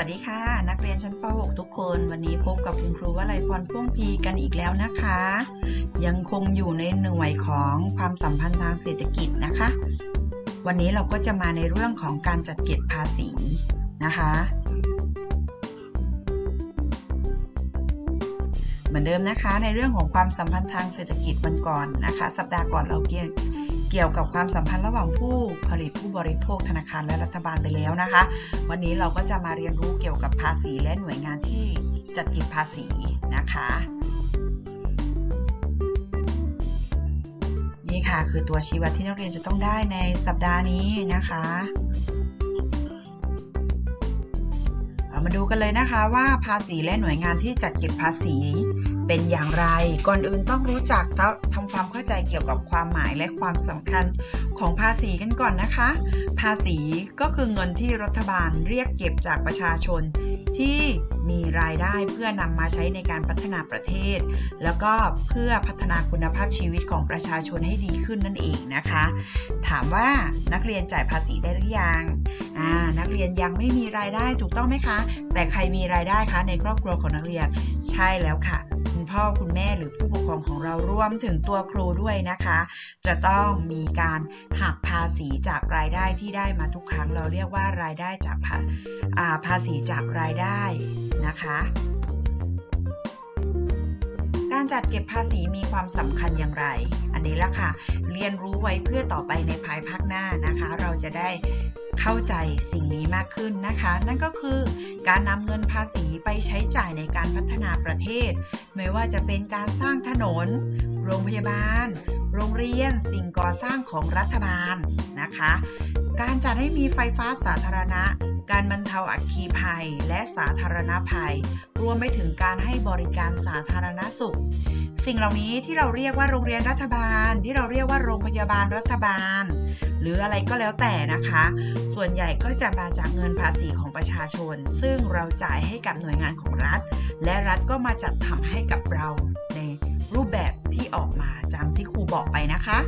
วัสดีค่ะ นักเรียนชั้นป .6 ทุกคน วันนี้พบกับคุณครูวลัยพรพ่วงพีกันอีกแล้วนะคะ ยังคงอยู่ในหน่วยของความสัมพันธ์ทางเศรษฐกิจนะคะ วันนี้เราก็จะมาในเรื่องของการจัดเก็บภาษีนะคะ เหมือนเดิมนะคะในเรื่องของความสัมพันธ์ทางเศรษฐกิจวันก่อนนะคะ สัปดาห์ก่อนเราเกี่ยว กี่ยวกับความสัมพันธ์ระหว่างผู้ผลิตผู้บริโภคธนาคารและรัฐบาลไปแล้วนะคะ วันนี้เราก็จะมาเรียนรู้เกี่ยวกับภาษีและหน่วยงานที่จัดเก็บภาษีนะคะ นี่ค่ะคือตัวชี้วัดที่นักเรียนจะต้องได้ในสัปดาห์นี้นะคะามาดูกันเลยนะคะว่าภาษีและหน่วยงานที่จัดเก็บภาษีเป็นอย่างไร ก่อนอื่นต้องรู้จักทำความ ใจเกี่ยวกับความหมายและความสำคัญของภาษีกันก่อนนะคะ ภาษีก็คือเงินที่รัฐบาลเรียกเก็บจากประชาชน ที่มีรายได้เพื่อนำมาใช้ในการพัฒนาประเทศ แล้วก็เพื่อพัฒนาคุณภาพชีวิตของประชาชนให้ดีขึ้นนั่นเองนะคะ ถามว่านักเรียนจ่ายภาษีได้หรือยังนักเรียนยังไม่มีรายได้ถูกต้องไหมคะ แต่ใครมีรายได้คะในครอบครัวของนักเรียน ใช่แล้วค่ะ พ่อคุณแม่หรือผู้ปกครองของเรารวมถึงตัวครูด้วยนะคะ จะต้องมีการหักภาษีจากรายได้ที่ได้มาทุกครั้ง เราเรียกว่ารายได้จากภาภาษีจากรายได้นะคะการจัดเก็บภาษีมีความสำคัญอย่างไร อันนี้ละค่ะ เรียนรู้ไว้เพื่อต่อไปในภายภาคหน้านะคะ เราจะได้ เข้าใจสิ่งนี้มากขึ้นนะคะ นั่นก็คือการนำเงินภาษีไปใช้จ่ายในการพัฒนาประเทศ ไม่ว่าจะเป็นการสร้างถนน โรงพยาบาล โรงเรียน สิ่งก่อสร้างของรัฐบาลนะคะ การจัดให้มีไฟฟ้าสาธารณะ การบรรเทาอัคคีภัย และสาธารณภัย รวมไปถึงการให้บริการสาธารณสุข สิ่งเหล่านี้ที่เราเรียกว่าโรงเรียนรัฐบาล ที่เราเรียกว่าโรงพยาบาลรัฐบาล หรืออะไรก็แล้วแต่นะคะ ส่วนใหญ่ก็จะมาจากเงินภาษีของประชาชน ซึ่งเราจ่ายให้กับหน่วยงานของรัฐ และรัฐก็มาจัดทำให้กับเราในรูปแบบที่ออกมาจำที่ครูบอกไปนะคะ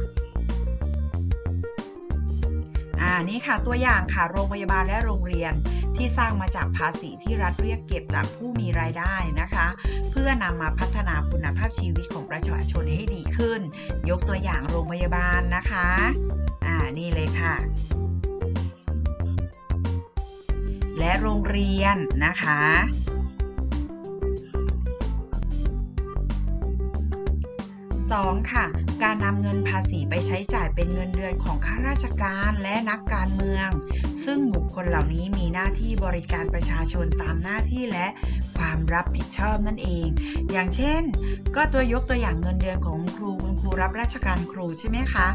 อ่านี่ค่ะตัวอย่างค่ะโรงพยาบาลและโรงเรียนที่สร้างมาจากภาษีที่รัฐเรียกเก็บจากผู้มีรายได้นะคะ เพื่อนำมาพัฒนาคุณภาพชีวิตของประชาชนให้ดีขึ้น ยกตัวอย่างโรงพยาบาลนะคะอ่านี่เลยค่ะ และโรงเรียนนะคะ 2. ค่ะ การนำเงินภาษีไปใช้จ่ายเป็นเงินเดือนของข้าราชการและนักการเมือง ซึ่งบุคคลเหล่านี้มีหน้าที่บริการประชาชนตามหน้าที่และความรับผิดชอบนั่นเอง อย่างเช่น ก็ตัวยกตัวอย่างเงินเดือนของครูคุณครูรับราชการครูใช่ไหมคะ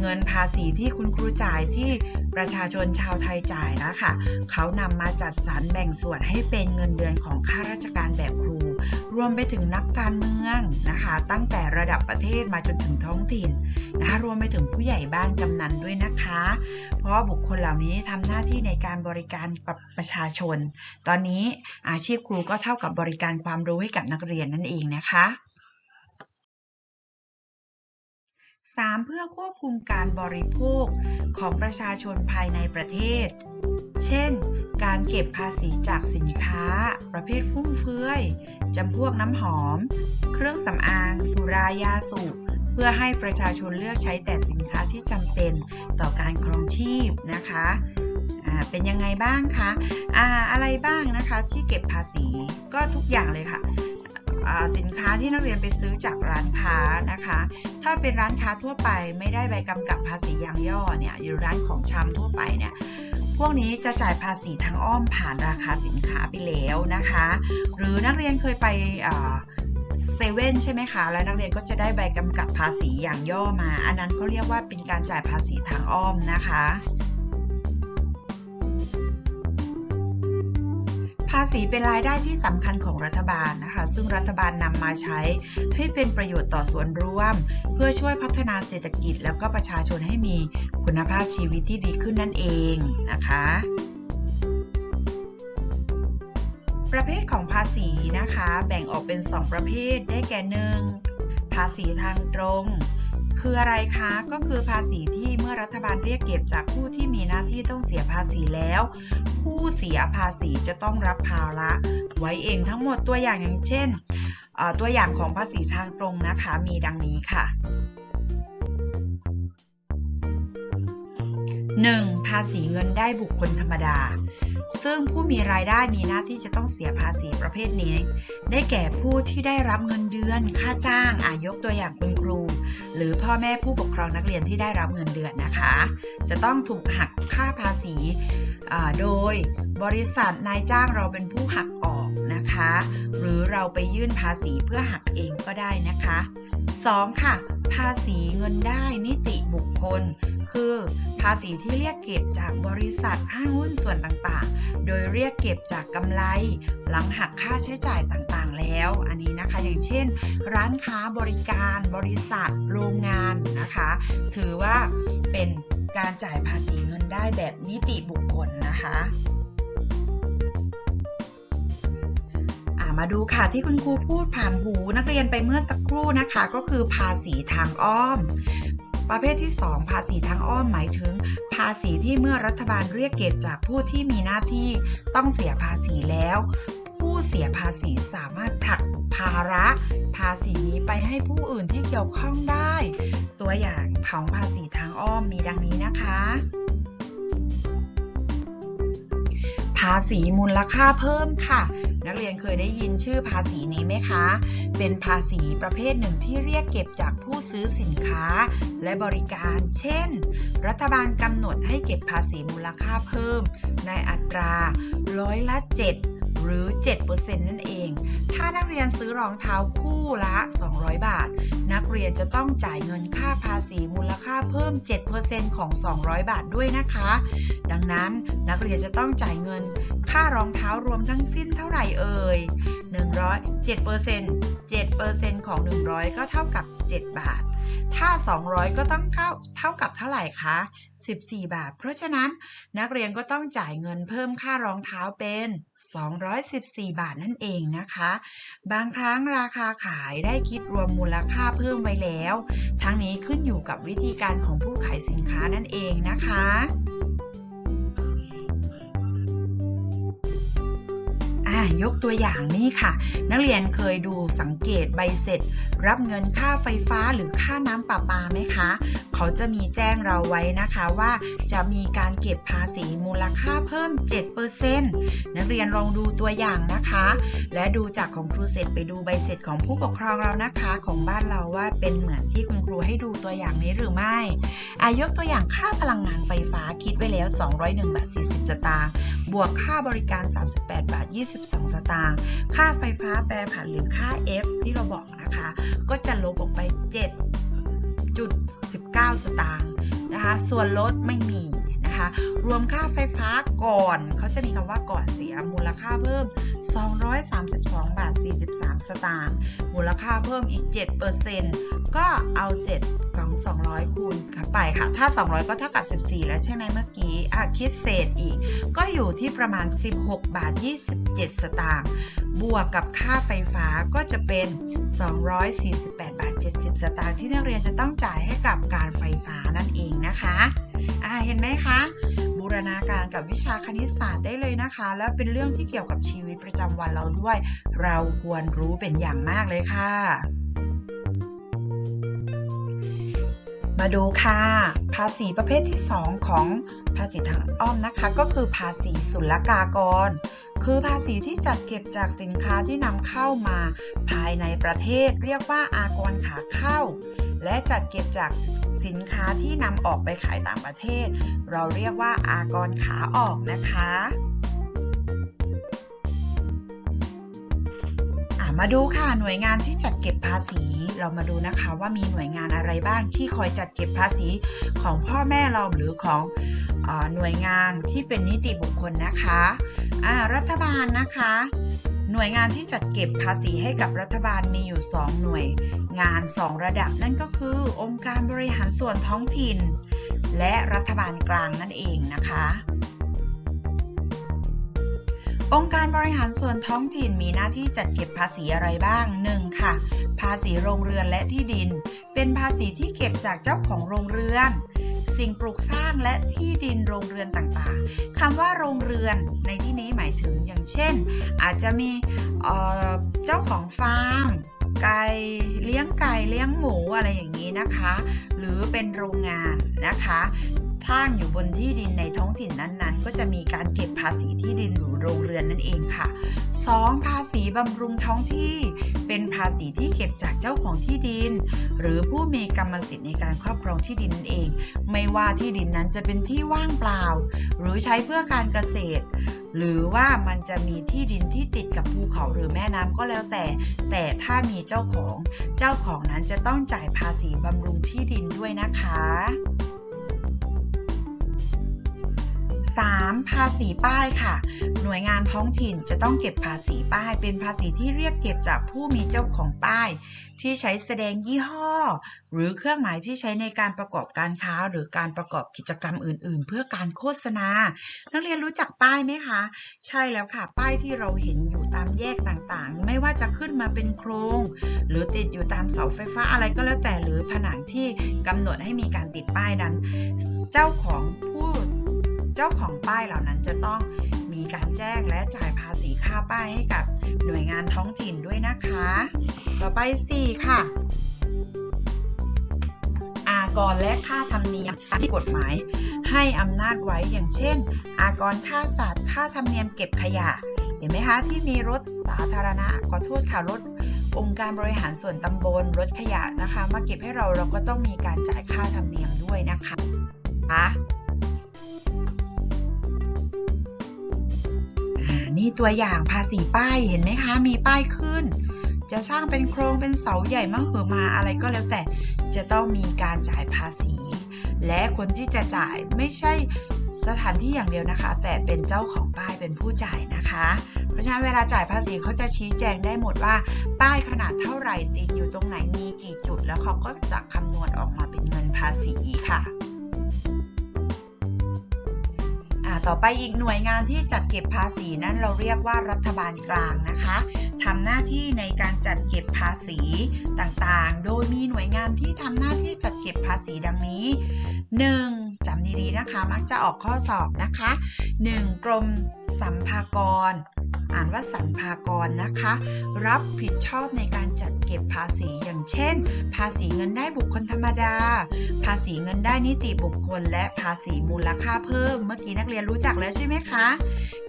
เงินภาษีที่คุณครูจ่ายที่ประชาชนชาวไทยจ่ายแล้วค่ะเขานำมาจัดสรรแบ่งส่วนให้เป็นเงินเดือนของข้าราชการแบบครู รวมไปถึงนักการเมืองนะคะ ตั้งแต่ระดับประเทศมาจนถึงท้องถิ่นนะคะรวมไปถึงผู้ใหญ่บ้านกำนันด้วยนะคะ เพราะบุคคลเหล่านี้ทำหน้าที่ในการบริการกับประชาชน ตอนนี้อาชีพครูก็เท่ากับบริการความรู้ให้กับนักเรียนนั่นเองนะคะ 3. เพื่อควบคุมการบริโภคของประชาชนภายในประเทศ เช่น การเก็บภาษีจากสินค้า ประเภทฟุ่มเฟือยจำพวกน้ำหอม เครื่องสำอาง สุรายาสูบเพื่อให้ประชาชนเลือกใช้แต่สินค้าที่จำเป็นต่อการครองชีพนะคะเป็นยังไงบ้างคะอ่าอะไรบ้างนะคะที่เก็บภาษีก็ทุกอย่างเลยค่ะสินค้าที่นักเรียนไปซื้อจากร้านค้านะคะ ถ้าเป็นร้านค้าทั่วไปไม่ได้ใบกำกับภาษียางย่อเนี่ยหรือร้านของชำทั่วไปเนี่ย พวกนี้จะจ่ายภาษีทางอ้อมผ่านราคาสินค้าไปแล้วนะคะ หรือนักเรียนเคยไปเซเว่นใช่ไหมคะ แล้วนักเรียนก็จะได้ใบกำกับภาษีอย่างย่อมา อันนั้นก็เรียกว่าเป็นการจ่ายภาษีทางอ้อมนะคะาษีเป็นรายได้ที่สำคัญของรัฐบาลนะคะ ซึ่งรัฐบาลนำมาใช้ให้เป็นประโยชน์ต่อส่วนรวม เพื่อช่วยพัฒนาเศรษฐกิจ แล้วก็ประชาชนให้มีคุณภาพชีวิตที่ดีขึ้นนั่นเองนะคะประเภทของภาษีนะคะ แบ่งออกเป็น 2 ประเภทได้แก่หนึ่งภาษีทางตรง คืออะไรคะก็คือภาษีที่ มื่อรัฐบาลเรียกเก็บจากผู้ที่มีหน้าที่ต้องเสียภาษีแล้ว ผู้เสียภาษีจะต้องรับภาระไว้เองทั้งหมดตัวอย่างอย่างเช่น ตัวอย่างของภาษีทางตรงนะคะมีดังนี้ค่ะ 1. ภาษีเงินได้บุคคลธรรมดา ซึ่งผู้มีรายได้มีหน้าที่จะต้องเสียภาษีประเภทนี้ ได้แก่ผู้ที่ได้รับเงินเดือน ค่าจ้างอายกตัวอย่างคุณครู หรือพ่อแม่ผู้ปกครองนักเรียนที่ได้รับเงินเดือนนะคะ จะต้องถูกหักค่าภาษีโดยบริษัทนายจ้างเราเป็นผู้หักออกนะคะ หรือเราไปยื่นภาษีเพื่อหักเองก็ได้นะคะ 2. ค่ะ ภาษีเงินได้นิติบุคคล คือ ภาษีที่เรียกเก็บจากบริษัทห้างหุ้นส่วนต่างๆ โดยเรียกเก็บจากกำไร หลังหักค่าใช้จ่ายต่างๆ แล้ว อันนี้นะคะอย่างเช่น ร้านค้าบริการบริษัท โรงงานนะคะ ถือว่าเป็นการจ่ายภาษีเงินได้แบบนิติบุคคลนะคะ มาดูค่ะที่คุณครูพูดผ่านหูนักเรียนไปเมื่อสักครู่นะคะ ก็คือภาษีทางอ้อม ประเภทที่ 2 ภาษีทางอ้อมหมายถึง ภาษีที่เมื่อรัฐบาลเรียกเก็บจากผู้ที่มีหน้าที่ต้องเสียภาษีแล้ว ผู้เสียภาษีสามารถผลักภาระภาษีนี้ไปให้ผู้อื่นที่เกี่ยวข้องได้ ตัวอย่างของภาษีทางอ้อมมีดังนี้นะคะาษีมูลค่าเพิ่มค่ะ นักเรียนเคยได้ยินชื่อภาษีนี้ไหมคะ เป็นภาษีประเภทหนึ่งที่เรียกเก็บจากผู้ซื้อสินค้า และบริการ เช่น รัฐบาลกำหนดให้เก็บภาษีมูลค่าเพิ่ม ในอัตราร้อยละ7 หรือ 7%นั่นเอง ถ้านักเรียนซื้อรองเท้าคู่ละ 200 บาท นักเรียนจะต้องจ่ายเงินค่าภาษีมูลค่าเพิ่ม 7%ของ 200 บาทด้วยนะคะ ดังนั้นนักเรียนจะต้องจ่ายเงินค่ารองเท้ารวมทั้งสิ้นเท่าไหร่เอ่ย100 7% 7%ของ 100 ก็เท่ากับ 7 บาท ถ้า 200 ก็ต้องเท่าเท่ากับเท่าไหร่คะ 14 บาท เพราะฉะนั้นนักเรียนก็ต้องจ่ายเงินเพิ่มค่ารองเท้าเป็น 214 บาทนั่นเองนะคะ บางครั้งราคาขายได้คิดรวมมูลค่าเพิ่มไว้แล้ว ทั้งนี้ขึ้นอยู่กับวิธีการของผู้ขายสินค้านั่นเองนะคะ ยกตัวอย่างนี่ค่ะ นักเรียนเคยดูสังเกตใบเสร็จ รับเงินค่าไฟฟ้าหรือค่าน้ำประปาไหมคะ เขาจะมีแจ้งเราไว้นะคะว่าจะมีการเก็บภาษีมูลค่าเพิ่ม 7%นักเรียนลองดูตัวอย่างนะคะ และดูจากของครูเสร็จไปดูใบเสร็จของผู้ปกครองเรานะคะ ของบ้านเราว่าเป็นเหมือนที่คุณครูให้ดูตัวอย่างนี้หรือไม่อายกตัวอย่างค่าพลังงานไฟฟ้าคิดไว้แล้ว 201บาท40สตางค์บวกค่าบริการ 38 บาท 22 สตางค์ ค่าไฟฟ้าแปรผันหรือค่า F ที่เราบอกนะคะ ก็จะลบออกไป 7.19 สตางค์นะคะ ส่วนลดไม่มีนะคะ รวมค่าไฟฟ้าก่อน เขาจะมีคำว่าก่อนเสียมูลค่าเพิ่ม 232 บาท 43 สตางค์ มูลค่าเพิ่มอีก 7%ก็เอา7ของ 200 คูณข้าไปค่ะ ถ้า 200 ก็เท่ากับ 14 แล้วใช่ไหมเมื่อกี้อะคิดเศษอีก ก็อยู่ที่ประมาณ 16 บาท 27 สตางค์ บวกกับค่าไฟฟ้าก็จะเป็น 248 บาท 70 สตางค์ที่นักเรียนจะต้องจ่ายให้กับการไฟฟ้านั่นเองนะคะอ่าเห็นไหมคะ บูรณาการกับวิชาคณิตศาสตร์ได้เลยนะคะ แล้วเป็นเรื่องที่เกี่ยวกับชีวิตประจำวันเราด้วย เราควรรู้เป็นอย่างมากเลยค่ะ มาดูค่ะ ภาษีประเภทที่ 2 ของภาษีทางอ้อมนะคะ ก็คือภาษีศุลกากร คือภาษีที่จัดเก็บจากสินค้าที่นำเข้ามาภายในประเทศ เรียกว่าอากรขาเข้า และจัดเก็บจากสินค้าที่นำออกไปขายต่างประเทศ เราเรียกว่าอากรขาออกนะคะอะมาดูค่ะหน่วยงานที่จัดเก็บภาษี เรามาดูนะคะว่ามีหน่วยงานอะไรบ้างที่คอยจัดเก็บภาษีของพ่อแม่เราหรือของอหน่วยงานที่เป็นนิติบุคคลนะคะรัฐบาลนะคะ หน่วยงานที่จัดเก็บภาษีให้กับรัฐบาลมีอยู่ 2 หน่วยงาน 2 ระดับนั่นก็คือ องค์การบริหารส่วนท้องถิ่น และรัฐบาลกลางนั่นเองนะคะ องค์การบริหารส่วนท้องถิ่นมีหน้าที่จัดเก็บภาษีอะไรบ้าง 1. ค่ะ ภาษีโรงเรือนและที่ดิน เป็นภาษีที่เก็บจากเจ้าของโรงเรือน สิ่งปลูกสร้างและที่ดินโรงเรือนต่างๆคำว่าโรงเรือนในที่นี้หมายถึงอย่างเช่น อาจจะมีเเจ้าของฟาร์มไก่เลี้ยงไก่เลี้ยงหมูอะไรอย่างนี้นะคะ หรือเป็นโรงงานนะคะ ตั้งอยู่บนที่ดินในท้องถิ่นนั้นๆ ก็จะมีการเก็บภาษีที่ดินหรือโรงเรือนนั่นเองค่ะ 2. ภาษีบำรุงท้องที่ เป็นภาษีที่เก็บจากเจ้าของที่ดิน หรือผู้มีกรรมสิทธิ์ในการครอบครองที่ดินนั่นเอง ไม่ว่าที่ดินนั้นจะเป็นที่ว่างเปล่า หรือใช้เพื่อการเกษตร หรือว่ามันจะมีที่ดินที่ติดกับภูเขาหรือแม่น้ำก็แล้วแต่ แต่ถ้ามีเจ้าของ เจ้าของนั้นจะต้องจ่ายภาษีบำรุงที่ดินด้วยนะคะ 3. ภาษีป้ายค่ะ หน่วยงานท้องถิ่นจะต้องเก็บภาษีป้าย เป็นภาษีที่เรียกเก็บจากผู้มีเจ้าของป้าย ที่ใช้แสดงยี่ห้อ หรือเครื่องหมายที่ใช้ในการประกอบการค้า หรือการประกอบกิจกรรมอื่น ๆ เพื่อการโฆษณา นักเรียนรู้จักป้ายไหมคะ ใช่แล้วค่ะ ป้ายที่เราเห็นอยู่ตามแยกต่างๆ ไม่ว่าจะขึ้นมาเป็นโครง หรือติดอยู่ตามเสาไฟฟ้าอะไรก็แล้วแต่หรือผนังที่กำหนดให้มีการติดป้ายนั้น เจ้าของผู้ เจ้าของป้ายเหล่านั้นจะต้องมีการแจ้งและจ่ายภาษีค่าป้ายให้กับหน่วยงานท้องถิ่นด้วยนะคะ ต่อไป 4 ค่ะ อากรและค่าธรรมเนียมที่กฎหมาย ให้อำนาจไว้อย่างเช่น อากรค่าสัตว์ค่าธรรมเนียมเก็บขยะ เห็นไหมคะที่มีรถสาธารณะขอโทษค่ะรถองค์การบริหารส่วนตำบลรถขยะนะคะ มาเก็บให้เราเราก็ต้องมีการจ่ายค่าธรรมเนียมด้วยนะคะ อ่านี่ตัวอย่างภาษีป้ายเห็นไหมคะ มีป้ายขึ้น จะสร้างเป็นโครงเป็นเสาใหญ่มากเหอมาอะไรก็แล้วแต่จะต้องมีการจ่ายภาษี และคนที่จะจ่ายไม่ใช่สถานที่อย่างเดียวนะคะ แต่เป็นเจ้าของป้ายเป็นผู้จ่ายนะคะ เพราะฉะนั้นเวลาจ่ายภาษีเขาจะชี้แจงได้หมดว่า ป้ายขนาดเท่าไหร่ติดอยู่ตรงไหนมีกี่จุด แล้วเขาก็จะคำนวณออกมาเป็นเงินภาษีค่ะ ต่อไปอีกหน่วยงานที่จัดเก็บภาษีนั้นเราเรียกว่ารัฐบาลกลางนะคะทำหน้าที่ในการจัดเก็บภาษีต่างๆ โดยมีหน่วยงานที่ทำหน้าที่จัดเก็บภาษีดังนี้ 1. จำดีๆนะคะมักจะออกข้อสอบนะคะ 1. กรมสัมภากร อ่านว่าสรรพากรนะคะ รับผิดชอบในการจัดเก็บภาษี เช่น ภาษีเงินได้บุคคลธรรมดา ภาษีเงินได้นิติบุคคล และภาษีมูลค่าเพิ่ม เมื่อกี้นักเรียนรู้จักแล้วใช่ไหมคะ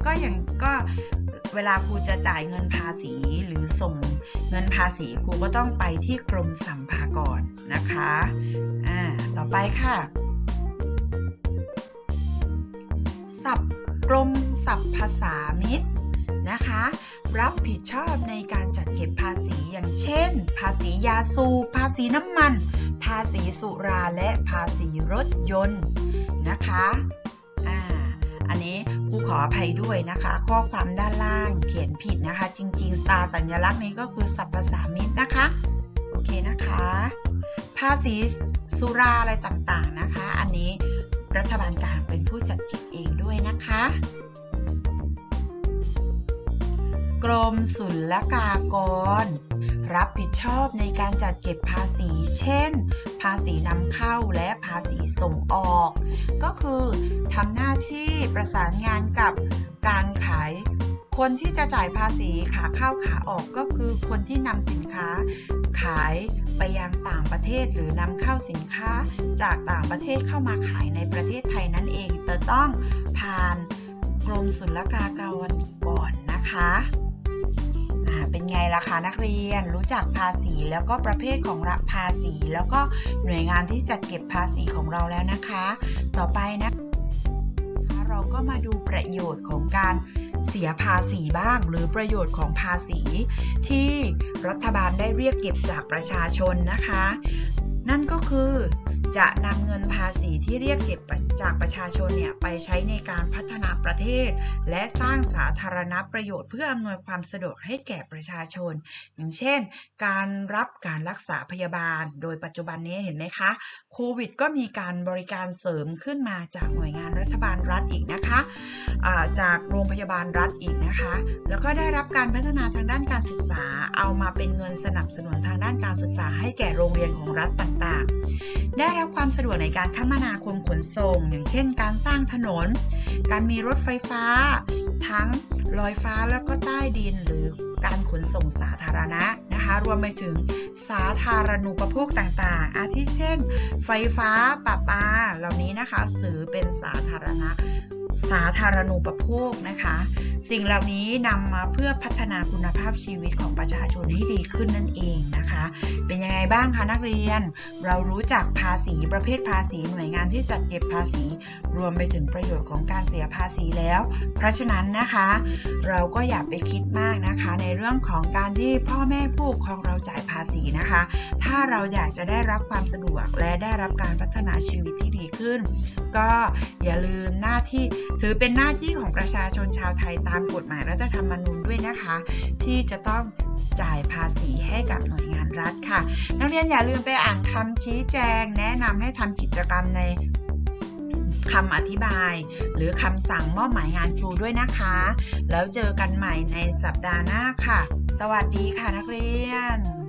ก็อย่างก็เวลาครูจะจ่ายเงินภาษีหรือส่งเงินภาษีครูก็ต้องไปที่กรมสัมภากรนะคะอ่าต่อไปค่ะศัพท์กรมสรรพสามิตนะคะ รับผิดชอบในการจัดเก็บภาษีอย่างเช่น ภาษียาสูบภาษีน้ำมัน ภาษีสุราและภาษีรถยนต์นะคะอ่าอันนี้ครูขออภัยด้วยนะคะ ข้อความด้านล่างเขียนผิดนะคะ จริงๆตาสัญลักษณ์นี้ก็คือสรรพสามิตนะคะ โอเคนะคะ ภาษีสุราอะไรต่างๆนะคะ อันนี้รัฐบาลกลางเป็นผู้จัดเก็บเองด้วยนะคะ กรมศุลกากร รับผิดชอบในการจัดเก็บภาษี เช่น ภาษีนำเข้าและภาษีส่งออก ก็คือทำหน้าที่ประสานงานกับการขาย คนที่จะจ่ายภาษีขาเข้าขาออกก็คือคนที่นำสินค้า ขายไปยังต่างประเทศหรือนำเข้าสินค้า จากต่างประเทศเข้ามาขายในประเทศไทยนั่นเองแต่ต้องผ่านกรมศุลกากรก่อนนะคะ เป็นไงล่ะคะนักเรียน รู้จักภาษีแล้วก็ประเภทของรับภาษี แล้วก็หน่วยงานที่จัดเก็บภาษีของเราแล้วนะคะ ต่อไปนะเราก็มาดูประโยชน์ของการเสียภาษีบ้าง หรือประโยชน์ของภาษี ที่รัฐบาลได้เรียกเก็บจากประชาชนนะคะ นั่นก็คือ จะนำเงินภาษีที่เรียกเก็บจากประชาชนเนี่ยไปใช้ในการพัฒนาประเทศ และสร้างสาธารณประโยชน์เพื่ออำนวยความสะดวกให้แก่ประชาชน อย่างเช่น การรับการรักษาพยาบาล โดยปัจจุบันนี้เห็นไหมคะโควิดก็มีการบริการเสริมขึ้นมาจากหน่วยงานรัฐบาลรัฐอีกนะคะาจากโรงพยาบาลรัฐอีกนะคะ แล้วก็ได้รับการพัฒนาทางด้านการศึกษา เอามาเป็นเงินสนับสนุนทางด้านการศึกษาให้แก่โรงเรียนของรัฐต่างๆ ได้รับรับความสะดวกในการคมนาคมขนส่ง อย่างเช่น การสร้างถนน การมีรถไฟฟ้า ทั้งลอยฟ้าแล้วก็ใต้ดินหรือการขนส่งสาธารณะนะคะ รวมไปถึงสาธารณูปโภคต่างๆ อาทิเช่น ไฟฟ้าประปา เหล่านี้นะคะ สือเป็นสาธารณะ สาธารณูปโภคนะคะ สิ่งเหล่านี้นำมาเพื่อพัฒนาคุณภาพชีวิตของประชาชนให้ดีขึ้นนั่นเองนะคะ เป็นยังไงบ้างคะนักเรียน เรารู้จักภาษีประเภทภาษีหน่วยงานที่จัดเก็บภาษี รวมไปถึงประโยชน์ของการเสียภาษีแล้ว เพราะฉะนั้นนะคะ เราก็อย่าไปคิดมากนะคะ ในเรื่องของการที่พ่อแม่ผู้ปกครองเราจ่ายภาษีนะคะ ถ้าเราอยากจะได้รับความสะดวกและได้รับการพัฒนาชีวิตที่ดีขึ้น ก็อย่าลืมหน้าที่ถือเป็นหน้าที่ของประชาชนชาวไทยตามกฎหมายรัฐธรรมนูญด้วยนะคะ ที่จะต้องจ่ายภาษีให้กับหน่วยงานรัฐค่ะ นักเรียนอย่าลืมไปอ่านคำชี้แจง แนะนำให้ทำกิจกรรมในคำอธิบาย หรือคำสั่งมอบหมายงานครูด้วยนะคะ แล้วเจอกันใหม่ในสัปดาห์หน้าค่ะ สวัสดีค่ะนักเรียน